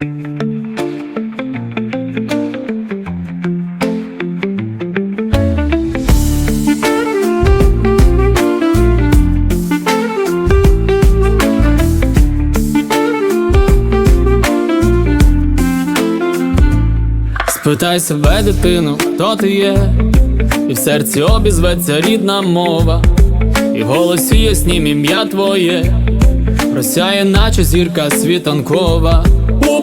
Спитай себе, дитину, хто ти є, і в серці обізветься рідна мова, і в голосі яснім ім'я твоє, просяє, наче зірка світанкова,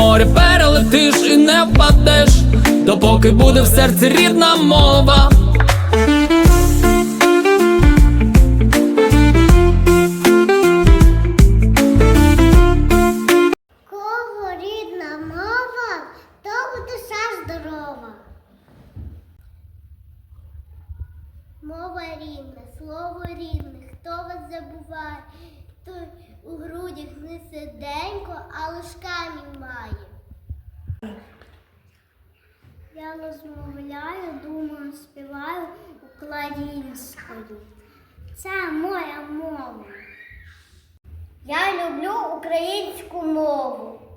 море перелетиш і не впадеш, допоки буде в серці рідна мова. Кого рідна мова, того душа здорова. Мова рідна, слово рідне, хто вас забуває, той у грудях не сиденько, а ложками має. Я розмовляю, думаю, співаю українською. Це моя мова. Я люблю українську мову.